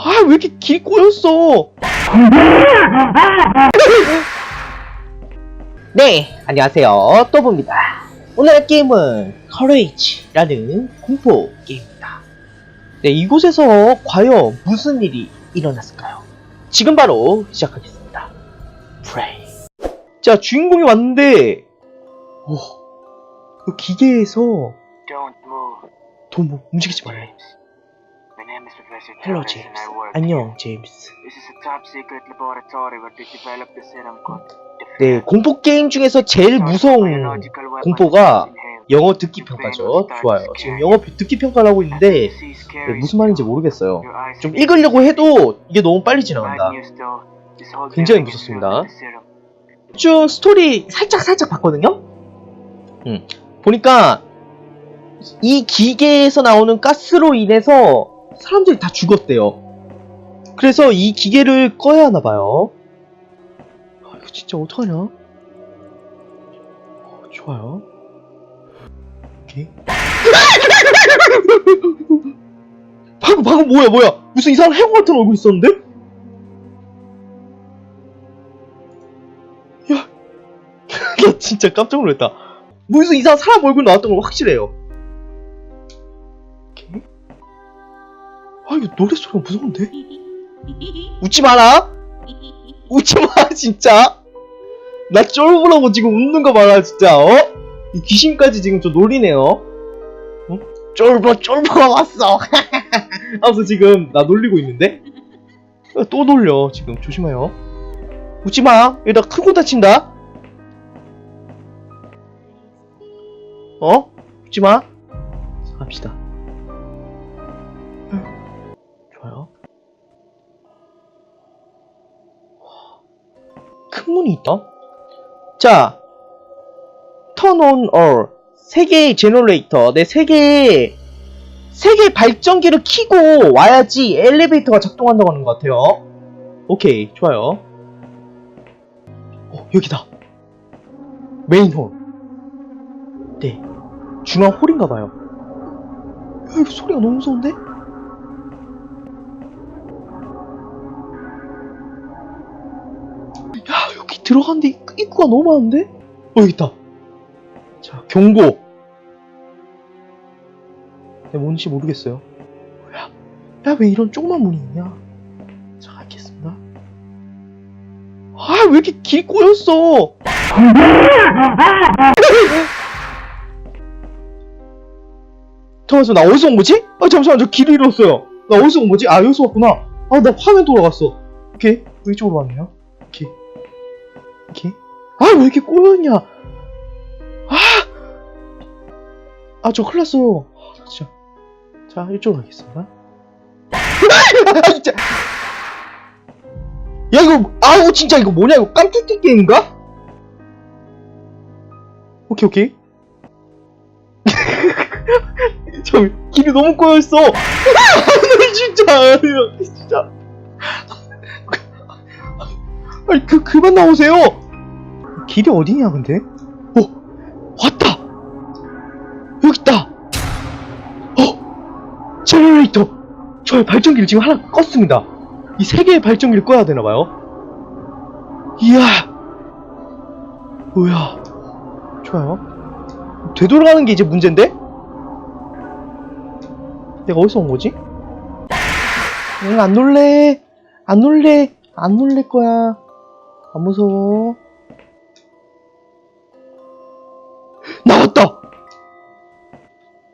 아, 왜 이렇게 길이 꼬였어? 네, 안녕하세요. 또봅니다. 오늘의 게임은 커레이지라는 공포 게임입니다. 네, 이곳에서 과연 무슨 일이 일어났을까요? 지금 바로 시작하겠습니다. 프레이. 자, 주인공이 왔는데, 오, 그 기계에서 Don't move. 돈 움직이지 말래. James. I work 안녕. 제임스. 네, 공포 게임 중에서 제일 무서운 공포가 영어 듣기 평가죠. 좋아요. 지금 영어 듣기 평가를 하고 있는데 네, 무슨 말인지 모르겠어요. 좀 읽으려고 해도 이게 너무 빨리 지나간다. 굉장히 무섭습니다. 쭉 스토리 살짝 살짝 봤거든요. 음, 보니까 이 기계에서 나오는 가스로 인해서 사람들이 다 죽었대요. 그래서 이 기계를 꺼야 하나 봐요. 아, 이거 진짜 어떡하냐? 어, 좋아요. 오케이. 방금 방금 뭐야 뭐야? 무슨 이상한 해골 같은 얼굴 있었는데? 야, 나 진짜 깜짝 놀랐다. 무슨 이상한 사람 얼굴 나왔던 건 확실해요. 이거 노래 소리가 무서운데? 웃지 마라. 웃지 마 진짜. 나 쫄보라고 지금 웃는 거 봐라 진짜. 어? 이 귀신까지 지금 좀 놀리네요. 어? 쫄보 쫄보가 왔어. 하면서 지금 나 놀리고 있는데? 어, 또 놀려 지금 조심해요. 웃지 마. 이러다 크고 다친다. 어? 웃지 마. 자, 갑시다. 큰 문이 있다. 자, turn on all 세 개의 제너레이터, 네, 세 개의 세 개의 발전기를 켜고 와야지 엘리베이터가 작동한다고 하는 것 같아요. 오케이, 좋아요. 어, 여기다. 메인 홀. 네, 중앙 홀인가봐요. 소리가 너무 무서운데? 들어가는데 입- 입구가 너무 많은데? 어, 여기 있다. 자, 경고. 네, 뭔지 모르겠어요. 야, 야, 왜 이런 조그만 문이 있냐? 자, 알겠습니다. 아, 왜 이렇게 길이 꼬였어? 잠깐만, 나 어디서 온 거지? 아, 잠시만, 저 길을 잃었어요. 나 어디서 온 거지? 아, 여기서 왔구나. 아, 나 화면 돌아갔어. 오케이, 이쪽으로 왔네요. 오케이. 오케이. 아, 왜 이렇게 꼬였냐? 아! 아, 저 큰일 났어요. 아, 진짜. 자, 이쪽으로 가겠습니다. 아, 진짜. 야, 이거, 아우, 진짜, 이거 뭐냐, 이거 깜짝띠 게임인가? 오케이, 오케이. 저, 길이 너무 꼬여있어. 아, 나 진짜, 진짜. 아니, 그, 그만 나오세요! 길이 어디냐, 근데? 어! 왔다! 여기 있다! 어! 제너레이터! 저 발전기를 지금 하나 껐습니다. 이 세 개의 발전기를 꺼야 되나 봐요. 이야! 뭐야. 좋아요. 되돌아가는 게 이제 문제인데? 내가 어디서 온 거지? 응, 안 놀래. 안 놀래. 안 놀랄 거야. 안 무서워. 나왔다!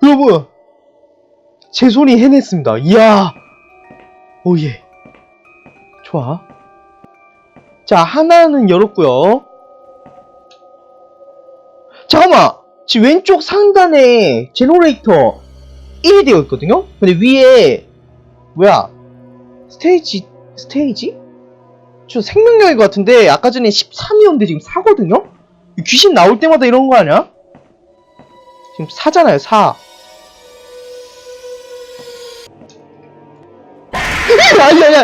여러분! 제 손이 해냈습니다. 이야! 오예. 좋아. 자, 하나는 열었고요 잠깐만! 지금 왼쪽 상단에 제너레이터 1이 되어 있거든요? 근데 위에, 뭐야, 스테이지, 스테이지? 저 생명력일 것 같은데, 아까 전에 13이었는데 지금 4거든요? 귀신 나올 때마다 이런 거 아니야? 지금 4잖아요, 4. 아니, 아니,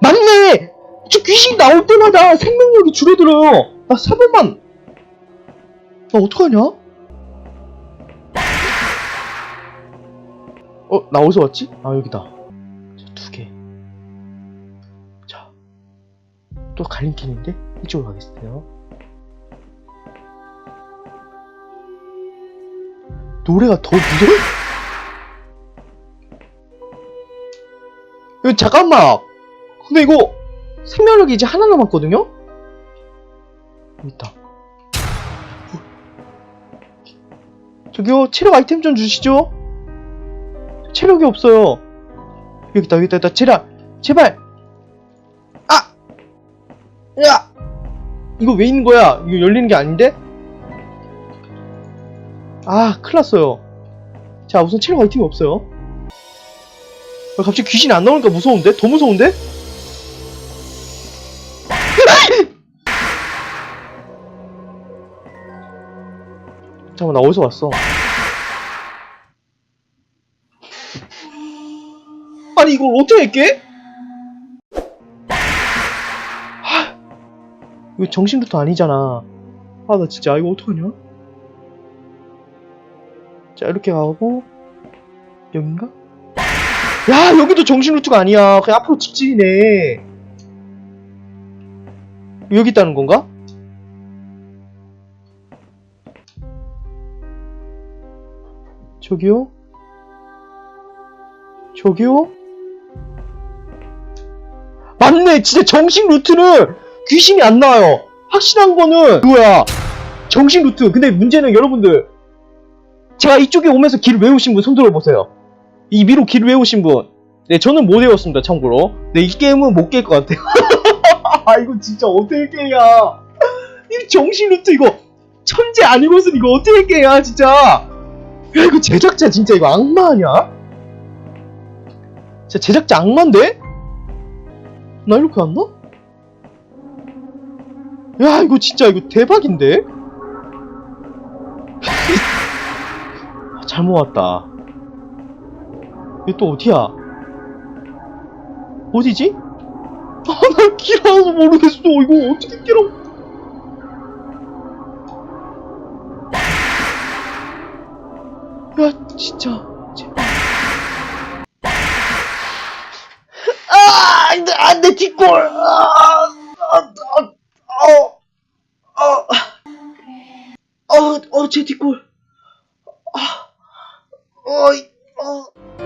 맞네! 저 귀신 나올 때마다 생명력이 줄어들어요. 나 4번만. 나 어떡하냐? 어, 나 어디서 왔지? 아, 여기다. 또 갈림길인데? 이쪽으로 가겠어요. 노래가 더 무서워? 이거 잠깐만! 근데 이거 생명력이 이제 하나 남았거든요? 있다. 저기요, 체력 아이템 좀 주시죠? 체력이 없어요. 여기 있다, 여기 있다, 여기 있다. 체력, 제발! 아! 야! 이거 왜 있는 거야? 이거 열리는 게 아닌데? 아, 큰일 났어요. 자, 우선 체력 아이템이 없어요. 아, 갑자기 귀신이 안 나오니까 무서운데? 더 무서운데? 잠깐만, 나 어디서 왔어? 아니, 이걸 어떻게 깨? 하, 이거 정신부터 아니잖아. 아, 나 진짜, 이거 어떡하냐? 자, 이렇게 가고, 여긴가? 야, 여기도 정신 루트가 아니야. 그냥 앞으로 직진이네. 여기 있다는 건가? 저기요? 저기요? 맞네! 진짜 정신 루트는 귀신이 안 나와요. 확실한 거는 그거야. 정신 루트. 근데 문제는 여러분들. 제가 이쪽에 오면서 길 외우신 분 손 들어 보세요. 이 위로 길 외우신 분. 네, 저는 못 외웠습니다, 참고로. 네, 이 게임은 못 깰 것 같아요. 아, 이거 진짜 어떻게 깨야. 이 정신 루트 이거 천재 아니고선 이거 어떻게 깨야, 진짜. 야, 이거 제작자 진짜 이거 악마 아니야? 진짜 제작자 악마인데? 나 이렇게 안 나? 야, 이거 진짜 이거 대박인데? 잘못 왔다. 이게 또 어디야? 어디지? 아, 나길 하나도 모르겠어. 이거 어떻게 길어? 야, 진짜. 제발. 아, 돼, 뒷골. 아, 아, autêntico. Oh, ah. oh, ah. oh.